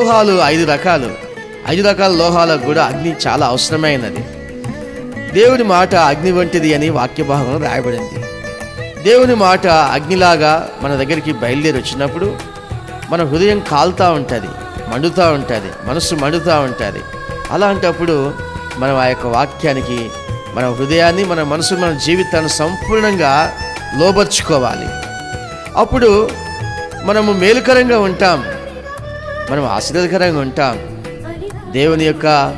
లోహాలు ఐదు రకాలు. ఐదు రకాల లోహాలకు కూడా అగ్ని చాలా అవసరమైనది. దేవుని మాట అగ్ని వంటిది అని వాక్య భాగంలో రాయబడింది. దేవుని మాట అగ్నిలాగా మన దగ్గరికి బయలుదేరి వచ్చినప్పుడు మన హృదయం కాలుతూ ఉంటుంది మండుతూ ఉంటుంది మనసు మండుతూ ఉంటుంది. అలాంటప్పుడు మనం ఆ యొక్క వాక్యానికి మన హృదయాన్ని మన మనసు మన జీవితాన్ని సంపూర్ణంగా లోబర్చుకోవాలి. అప్పుడు మనము మేలుకరంగా ఉంటాం. మనం ఆశీర్వాదకరంగా ఉంటాం. దేవుని యొక్క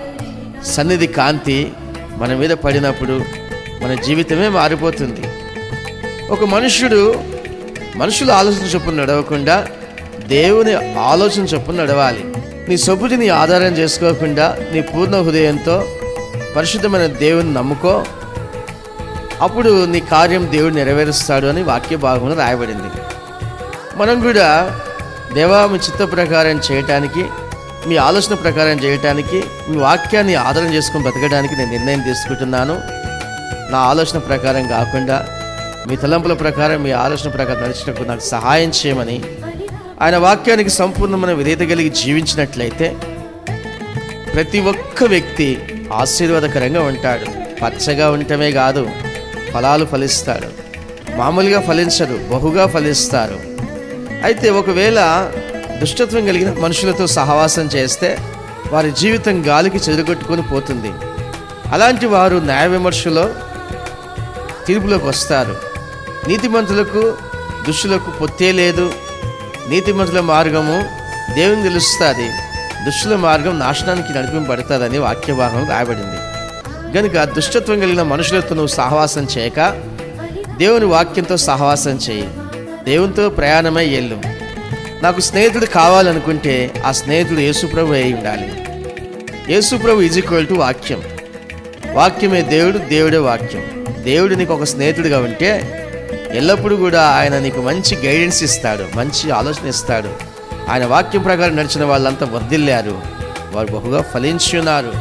సన్నిధి కాంతి మన మీద పడినప్పుడు మన జీవితమే మారిపోతుంది. ఒక మనుష్యుడు మనుషుల ఆలోచన చొప్పున నడవకుండా దేవుని ఆలోచన చొప్పున నడవాలి. నీ సొబుటిని ఆధారం చేసుకోకుండా నీ పూర్ణ హృదయంతో పరిశుద్ధమైన దేవుని నమ్ముకో. అప్పుడు నీ కార్యం దేవుడు నెరవేరుస్తాడు అని వాక్య భాగంలో రాయబడింది. మనం కూడా దేవా మీ చిత్త ప్రకారం చేయటానికి మీ ఆలోచన ప్రకారం చేయటానికి మీ వాక్యాన్ని ఆధారం చేసుకుని బతకడానికి నేను నిర్ణయం తీసుకుంటున్నాను. నా ఆలోచన ప్రకారం కాకుండా మీ తలంపుల ప్రకారం మీ ఆలోచన ప్రకారం నడిచినప్పుడు నాకు సహాయం చేయమని ఆయన వాక్యానికి సంపూర్ణమైన విధేత కలిగి జీవించినట్లయితే ప్రతి ఒక్క వ్యక్తి ఆశీర్వాదకరంగా ఉంటాడు. పచ్చగా ఉండటమే కాదు ఫలాలు ఫలిస్తాడు. మామూలుగా ఫలించరు బహుగా ఫలిస్తారు. అయితే ఒకవేళ దుష్టత్వం కలిగిన మనుషులతో సహవాసం చేస్తే వారి జీవితం గాలికి చెదరగొట్టుకొని పోతుంది. అలాంటి వారు న్యాయ విమర్శలో తీర్పులోకి వస్తారు. నీతిమంతులకు దుష్టులకు పొత్తే లేదు. నీతిమంతుల మార్గము దేవుని తెలుస్తుంది. దుష్టుల మార్గం నాశనానికి నడిపింపబడుతుందని వాక్యభాగం రాయబడింది. కనుక దుష్టత్వం కలిగిన మనుషులతో నువ్వు సహవాసం చేయక దేవుని వాక్యంతో సహవాసం చేయి. దేవునితో ప్రయాణమై వెళ్ళు. నాకు స్నేహితుడు కావాలనుకుంటే ఆ స్నేహితుడు యేసుప్రభు అయి ఉండాలి. యేసుప్రభు ఈజ్ ఈక్వల్ టు వాక్యం. వాక్యమే దేవుడు దేవుడే వాక్యం. దేవుడు నీకు ఒక స్నేహితుడిగా ఉంటే ఎల్లప్పుడూ కూడా ఆయన నీకు మంచి గైడెన్స్ ఇస్తాడు మంచి ఆలోచన ఇస్తాడు. ఆయన వాక్యం ప్రకారం నడిచిన వాళ్ళంతా వర్దిల్లారు వారు బహుగా ఫలించున్నారు.